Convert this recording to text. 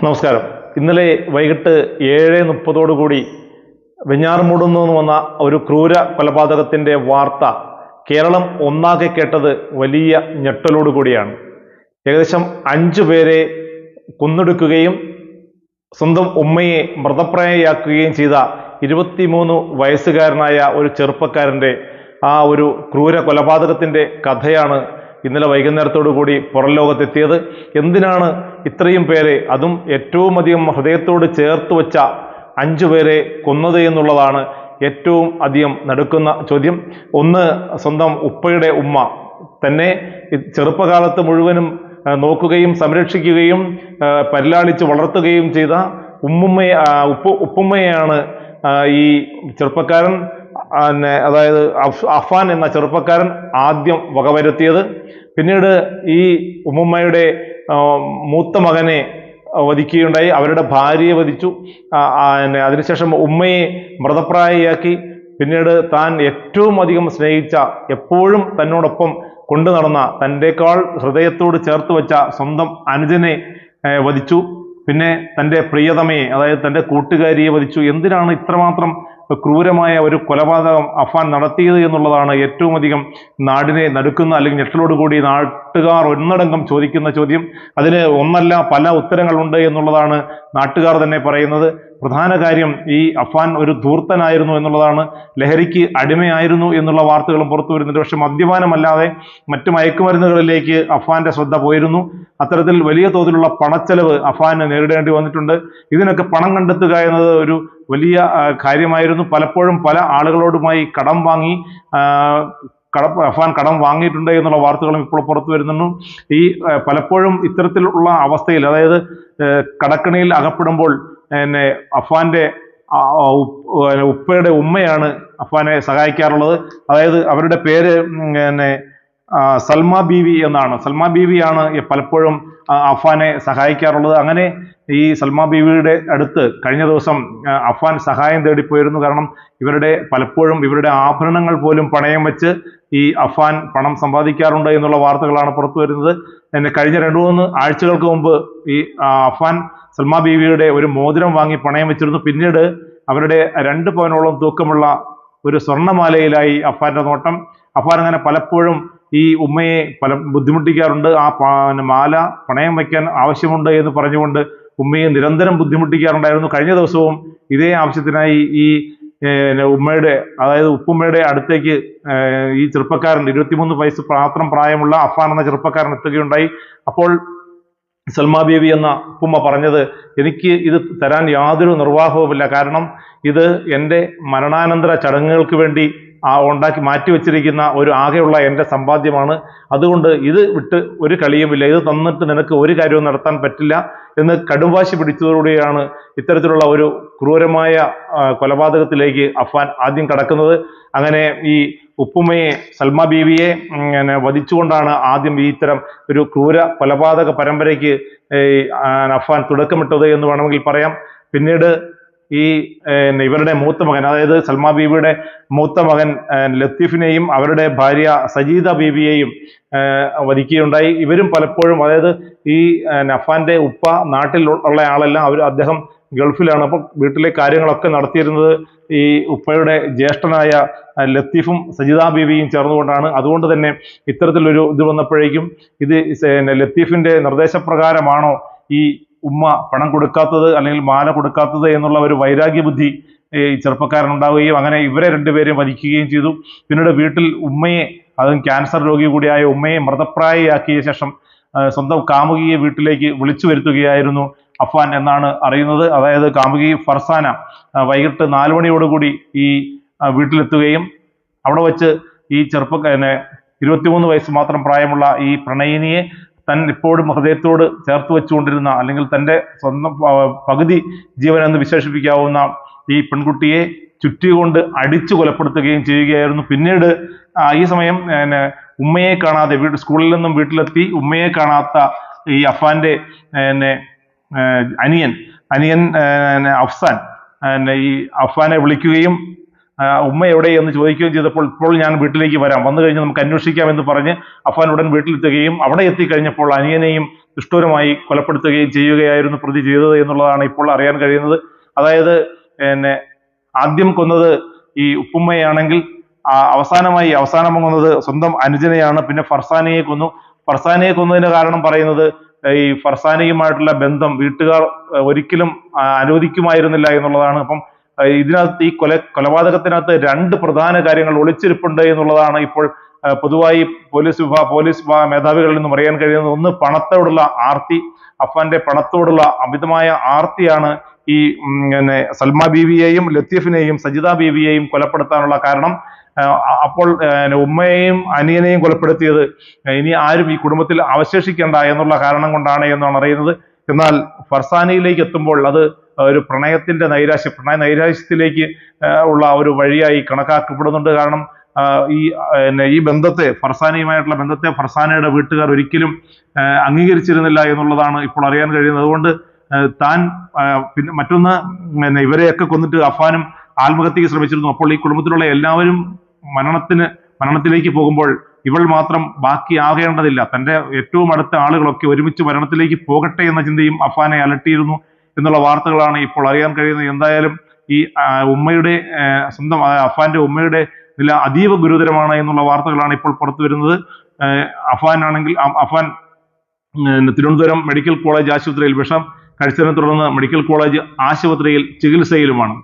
നമസ്കാരം. ഇന്നലെ വൈകിട്ട് ഏഴ് മുപ്പതോടുകൂടി വെഞ്ഞാറുമൂടുന്നു എന്ന് വന്ന ഒരു ക്രൂര കൊലപാതകത്തിന്റെ വാർത്ത കേരളം ഒന്നാകെ കേട്ടത് വലിയ ഞെട്ടലോടുകൂടിയാണ് ഏകദേശം അഞ്ചു പേരെ കൊന്നൊടുക്കുകയും സ്വന്തം ഉമ്മയെ മൃതപ്രായയാക്കുകയും ചെയ്ത ഇരുപത്തിമൂന്ന് വയസ്സുകാരനായ ഒരു ചെറുപ്പക്കാരന്റെ ആ ഒരു ക്രൂര കൊലപാതകത്തിന്റെ കഥയാണ് ഇന്നലെ വൈകുന്നേരത്തോടു കൂടി പുറം ലോകത്തെത്തിയത്. എന്തിനാണ് ഇത്രയും പേരെ അതും ഏറ്റവും അധികം ഹൃദയത്തോട് ചേർത്ത് വച്ച അഞ്ചു പേരെ കൊന്നത് എന്നുള്ളതാണ് ഏറ്റവും അധികം നടക്കുന്ന ചോദ്യം. ഒന്ന് സ്വന്തം ഉപ്പയുടെ ഉമ്മ. തന്നെ ചെറുപ്പകാലത്ത് മുഴുവനും നോക്കുകയും സംരക്ഷിക്കുകയും പരിലാളിച്ച് വളർത്തുകയും ചെയ്ത ഉമ്മുമ്മയെ ഉപ്പ ഉപ്പുമ്മയാണ് ഈ ചെറുപ്പക്കാരൻ. ആ, ന്നെ, അതായത് അഫ്- അഫാൻ എന്ന ചെറുപ്പക്കാരൻ ആദ്യം വകവരുത്തിയത്. പിന്നീട് ഈ ഉമ്മുമ്മയുടെ മൂത്ത മകനെ വധിക്കുകയുണ്ടായി. അവരുടെ ഭാര്യയെ വധിച്ചു. പിന്നെ അതിനുശേഷം ഉമ്മയെ മൃതപ്രായയാക്കി. പിന്നീട് താൻ ഏറ്റവും അധികം സ്നേഹിച്ച എപ്പോഴും തന്നോടൊപ്പം കൊണ്ടു നടന്ന തന്റെക്കാൾ ഹൃദയത്തോട് ചേർത്ത് വെച്ച സ്വന്തം അനുജനെ വധിച്ചു. പിന്നെ തന്റെ പ്രിയതമയെ അതായത് തന്റെ കൂട്ടുകാരിയെ വധിച്ചു. എന്തിനാണ് ഇത്രമാത്രം ക്രൂരമായ ഒരു കൊലപാതകം അഫാൻ നടത്തിയത് എന്നുള്ളതാണ് ഏറ്റവും അധികം നാടിനെ നടുക്കുന്ന അല്ലെങ്കിൽ ഞെട്ടലോടുകൂടി നാട്ടുകാർ ഒന്നടങ്കം ചോദിക്കുന്ന ചോദ്യം. അതിന് ഒന്നല്ല പല ഉത്തരങ്ങളുണ്ട് എന്നുള്ളതാണ് നാട്ടുകാർ തന്നെ പറയുന്നത്. പ്രധാന കാര്യം ഈ അഫാൻ ഒരു ധൂർത്തനായിരുന്നു എന്നുള്ളതാണ്. ലഹരിക്ക് അടിമയായിരുന്നു എന്നുള്ള വാർത്തകളും പുറത്തു വരുന്നുണ്ട്. പക്ഷെ മദ്യപാനമല്ലാതെ മറ്റു മയക്കുമരുന്നുകളിലേക്ക് അഫാന്റെ ശ്രദ്ധ പോയിരുന്നു. അത്തരത്തിൽ വലിയ തോതിലുള്ള പണച്ചെലവ് അഫാന് നേരിടേണ്ടി വന്നിട്ടുണ്ട്. ഇതിനൊക്കെ പണം കണ്ടെത്തുക എന്നത് ഒരു വലിയ കാര്യമായിരുന്നു. പലപ്പോഴും പല ആളുകളോടുമായി കടം വാങ്ങി കട അഫാൻ കടം വാങ്ങിയിട്ടുണ്ട് എന്നുള്ള വാർത്തകളും ഇപ്പോൾ പുറത്തു വരുന്നു ഈ പലപ്പോഴും ഇത്തരത്തിലുള്ള അവസ്ഥയിൽ അതായത് കടക്കണിയിൽ അകപ്പെടുമ്പോൾ ഉപ്പ് ആ, ഉപ്പയുടെ ഉമ്മയാണ് അഫാനെ സഹായിക്കാറുള്ളത്. അതായത് അവരുടെ പേര് എന്നെ പിന്നെ സൽമ ബീവി എന്നാണ്. സൽമ ബീവിയാണ് പലപ്പോഴും അഫാനെ സഹായിക്കാറുള്ളത്. അങ്ങനെ ഈ സൽമ ബീവിയുടെ അടുത്ത് കഴിഞ്ഞ ദിവസം അഫാൻ സഹായം തേടിപ്പോയിരുന്നു. കാരണം ഇവരുടെ പലപ്പോഴും ഇവരുടെ ആഭരണങ്ങൾ പോലും പണയം വെച്ച് ഈ അഫാൻ പണം സമ്പാദിക്കാറുണ്ട് എന്നുള്ള വാർത്തകളാണ് പുറത്തു വരുന്നത്. എന്നെ കഴിഞ്ഞ രണ്ടു മൂന്ന് ആഴ്ചകൾക്ക് മുമ്പ് ഈ അഫാൻ സൽമ ബീവിയുടെ ഒരു മോതിരം വാങ്ങി പണയം വെച്ചിരുന്നു. പിന്നീട് അവരുടെ രണ്ട് പവനോളം തൂക്കമുള്ള ഒരു സ്വർണമാലയിലായി അഫാന്റെ നോട്ടം. അഫാൻ അങ്ങനെ പലപ്പോഴും ഈ ഉമ്മയെ പല ബുദ്ധിമുട്ടിക്കാറുണ്ട്. ആ മാല പണയം വയ്ക്കാൻ ആവശ്യമുണ്ട് എന്ന് പറഞ്ഞുകൊണ്ട് ഉമ്മയെ നിരന്തരം ബുദ്ധിമുട്ടിക്കാറുണ്ടായിരുന്നു. കഴിഞ്ഞ ദിവസവും ഇതേ ആവശ്യത്തിനായി ഈ ഉമ്മയുടെ അതായത് ഉപ്പുമ്മയുടെ അടുത്തേക്ക് ഈ ചെറുപ്പക്കാരൻ ഇരുപത്തിമൂന്ന് വയസ്സ് മാത്രം പ്രായമുള്ള അഫാൻ എന്ന ചെറുപ്പക്കാരൻ എത്തുകയുണ്ടായി. അപ്പോൾ സൽമാ ബീവി എന്ന ഉപ്പുമ്മ പറഞ്ഞത് എനിക്ക് ഇത് തരാൻ യാതൊരു നിർവാഹവുമില്ല. കാരണം ഇത് എന്റെ മരണാനന്തര ചടങ്ങുകൾക്ക് വേണ്ടി ആ ഉണ്ടാക്കി മാറ്റി വെച്ചിരിക്കുന്ന ഒരു ആകെയുള്ള എന്റെ സമ്പാദ്യമാണ്. അതുകൊണ്ട് ഇത് വിട്ട് ഒരു കളിയുമില്ല. ഇത് തന്നിട്ട് നിനക്ക് ഒരു കാര്യവും നടത്താൻ പറ്റില്ല എന്ന് കടുംവാശി പിടിച്ചതോടുകൂടിയാണ് ഇത്തരത്തിലുള്ള ഒരു ക്രൂരമായ കൊലപാതകത്തിലേക്ക് അഫ്വാൻ ആദ്യം കടക്കുന്നത്. അങ്ങനെ ഈ ഉപ്പുമ്മയെ സൽമ ബീവിയെ പിന്നെ വധിച്ചുകൊണ്ടാണ് ആദ്യം ഈ ഇത്തരം ഒരു ക്രൂര കൊലപാതക പരമ്പരയ്ക്ക് അഫ്വാൻ തുടക്കമിട്ടത് എന്ന് വേണമെങ്കിൽ പറയാം. പിന്നീട് ഈ ഇവരുടെ മൂത്ത മകൻ അതായത് സൽമാ ബീവിയുടെ മൂത്ത മകൻ ലത്തീഫിനെയും അവരുടെ ഭാര്യ സജീദ ബീവിയെയും വധിക്കുകയുണ്ടായി. ഇവരും പലപ്പോഴും അതായത് ഈ നഫാന്റെ ഉപ്പ നാട്ടിൽ ഉള്ള ആളല്ല അവർ അദ്ദേഹം ഗൾഫിലാണ്. അപ്പം വീട്ടിലെ കാര്യങ്ങളൊക്കെ നടത്തിയിരുന്നത് ഈ ഉപ്പയുടെ ജ്യേഷ്ഠനായ ലത്തീഫും സജിതാ ബീവിയും ചേർന്നുകൊണ്ടാണ്. അതുകൊണ്ട് തന്നെ ഇത്തരത്തിലൊരു ഇത് വന്നപ്പോഴേക്കും ഇത് ലത്തീഫിന്റെ നിർദ്ദേശപ്രകാരമാണോ ഈ ഉമ്മ പണം കൊടുക്കാത്തത് അല്ലെങ്കിൽ മാല കൊടുക്കാത്തത് എന്നുള്ള ഒരു വൈരാഗ്യ ബുദ്ധി ഈ ചെറുപ്പക്കാരൻ ഉണ്ടാവുകയും അങ്ങനെ ഇവരെ രണ്ടുപേരെയും വധിക്കുകയും ചെയ്തു. പിന്നീട് വീട്ടിൽ ഉമ്മയെ അതും ക്യാൻസർ രോഗി കൂടിയായ ഉമ്മയെ മൃതപ്രായയാക്കിയ ശേഷം സ്വന്തം കാമുകിയെ വീട്ടിലേക്ക് വിളിച്ചു വരുത്തുകയായിരുന്നു അഫ്വാൻ എന്നാണ് അറിയുന്നത്. അതായത് കാമുകി ഫർസാന വൈകിട്ട് നാല് മണിയോടുകൂടി ഈ വീട്ടിലെത്തുകയും അവിടെ വച്ച് ഈ ചെറുപ്പക്കാരനെ ഇരുപത്തിമൂന്ന് വയസ്സ് മാത്രം പ്രായമുള്ള ഈ പ്രണയിനിയെ തൻ ഇപ്പോഴും ഹൃദയത്തോട് ചേർത്ത് വെച്ചുകൊണ്ടിരുന്ന അല്ലെങ്കിൽ തന്റെ സ്വന്തം പകുതി ജീവൻ എന്ന് വിശേഷിപ്പിക്കാവുന്ന ഈ പെൺകുട്ടിയെ ചുറ്റികൊണ്ട് അടിച്ചു കൊലപ്പെടുത്തുകയും ചെയ്യുകയായിരുന്നു. പിന്നീട് ഈ സമയം പിന്നെ ഉമ്മയെ കാണാതെ വീട് സ്കൂളിൽ നിന്നും വീട്ടിലെത്തി ഉമ്മയെ കാണാത്ത ഈ അഫാന്റെ പിന്നെ അനിയൻ അനിയൻ അഫ്സാൻ ഈ അഫാനെ വിളിക്കുകയും ഉമ്മ എവിടെ എന്ന് ചോദിക്കുകയും ചെയ്തപ്പോൾ ഇപ്പോൾ ഞാൻ വീട്ടിലേക്ക് വരാം. വന്നു കഴിഞ്ഞ് നമുക്ക് അന്വേഷിക്കാം എന്ന് പറഞ്ഞ് അഫാൻ ഉടൻ വീട്ടിലെത്തുകയും അവിടെ എത്തിക്കഴിഞ്ഞപ്പോൾ അനിയനെയും ദുഷ്ടൂരമായി കൊലപ്പെടുത്തുകയും ചെയ്യുകയായിരുന്നു പ്രതി ചെയ്തത് എന്നുള്ളതാണ് ഇപ്പോൾ അറിയാൻ കഴിയുന്നത്. അതായത് പിന്നെ ആദ്യം കൊന്നത് ഈ ഉപ്പുമ്മയാണെങ്കിൽ അവസാനമായി അവസാനം കൊന്നത് സ്വന്തം അനുജനെയാണ്. പിന്നെ ഫർസാനയെ കൊന്നു. ഫർസാനയെ കൊന്നതിന് കാരണം പറയുന്നത് ഈ ഫർസാനയുമായിട്ടുള്ള ബന്ധം വീട്ടുകാർ ഒരിക്കലും അനുവദിക്കുമായിരുന്നില്ല എന്നുള്ളതാണ്. അപ്പം ഇതിനകത്ത് ഈ കൊല കൊലപാതകത്തിനകത്ത് രണ്ട് പ്രധാന കാര്യങ്ങൾ ഒളിച്ചിരിപ്പുണ്ട് എന്നുള്ളതാണ് ഇപ്പോൾ പൊതുവായി പോലീസ് വിഭാഗ പോലീസ് മേധാവികളിൽ നിന്നും അറിയാൻ കഴിയുന്നത്. ഒന്ന് പണത്തോടുള്ള ആർത്തി. അഫാന്റെ പണത്തോടുള്ള അമിതമായ ആർത്തിയാണ് ഈ പിന്നെ സൽമ ബീവിയെയും ലത്തീഫിനെയും സജിത ബീവിയെയും കൊലപ്പെടുത്താനുള്ള കാരണം. അപ്പോൾ ഉമ്മയെയും അനിയനെയും കൊലപ്പെടുത്തിയത് ഇനി ആരും ഈ കുടുംബത്തിൽ അവശേഷിക്കേണ്ട എന്നുള്ള കാരണം കൊണ്ടാണ് എന്നാണ് അറിയുന്നത്. എന്നാൽ ഫർസാനയിലേക്ക് എത്തുമ്പോൾ അത് ഒരു പ്രണയത്തിന്റെ നൈരാശ്യം പ്രണയ നൈരാശ്യത്തിലേക്ക് ഉള്ള ഒരു വഴിയായി കണക്കാക്കപ്പെടുന്നുണ്ട്. കാരണം ഈ പിന്നെ ഈ ബന്ധത്തെ ഫർസാനയുമായിട്ടുള്ള ബന്ധത്തെ ഫർസാനയുടെ വീട്ടുകാർ ഒരിക്കലും അംഗീകരിച്ചിരുന്നില്ല എന്നുള്ളതാണ് ഇപ്പോൾ അറിയാൻ കഴിയുന്നത്. അതുകൊണ്ട് താൻ പിന്നെ മറ്റൊന്ന് പിന്നെ ഇവരെയൊക്കെ കൊന്നിട്ട് അഫാനും ആത്മഹത്യക്ക് ശ്രമിച്ചിരുന്നു. അപ്പോൾ ഈ കുടുംബത്തിലുള്ള എല്ലാവരും മരണത്തിന് മരണത്തിലേക്ക് പോകുമ്പോൾ ഇവൾ മാത്രം ബാക്കി ബാക്കിയാകേണ്ടതില്ല തന്റെ ഏറ്റവും അടുത്ത ആളുകളൊക്കെ ഒരുമിച്ച് മരണത്തിലേക്ക് പോകട്ടെ എന്ന ചിന്തയും അഫാനെ അലട്ടിയിരുന്നു. എന്നുള്ള വാർത്തകളാണ് ഇപ്പോൾ അറിയാൻ കഴിയുന്നത്. എന്തായാലും ഈ ഉമ്മയുടെ സ്വന്തം അഫാന്റെ ഉമ്മയുടെ നില അതീവ ഗുരുതരമാണ് എന്നുള്ള വാർത്തകളാണ് ഇപ്പോൾ പുറത്തു വരുന്നത്. അഫാൻ ആണെങ്കിൽ അഫാൻ തിരുവനന്തപുരം മെഡിക്കൽ കോളേജ് ആശുപത്രിയിൽ വിഷം കഴിച്ചതിനെ തുടർന്ന് മെഡിക്കൽ കോളേജ് ആശുപത്രിയിൽ ചികിത്സയിലുമാണ്.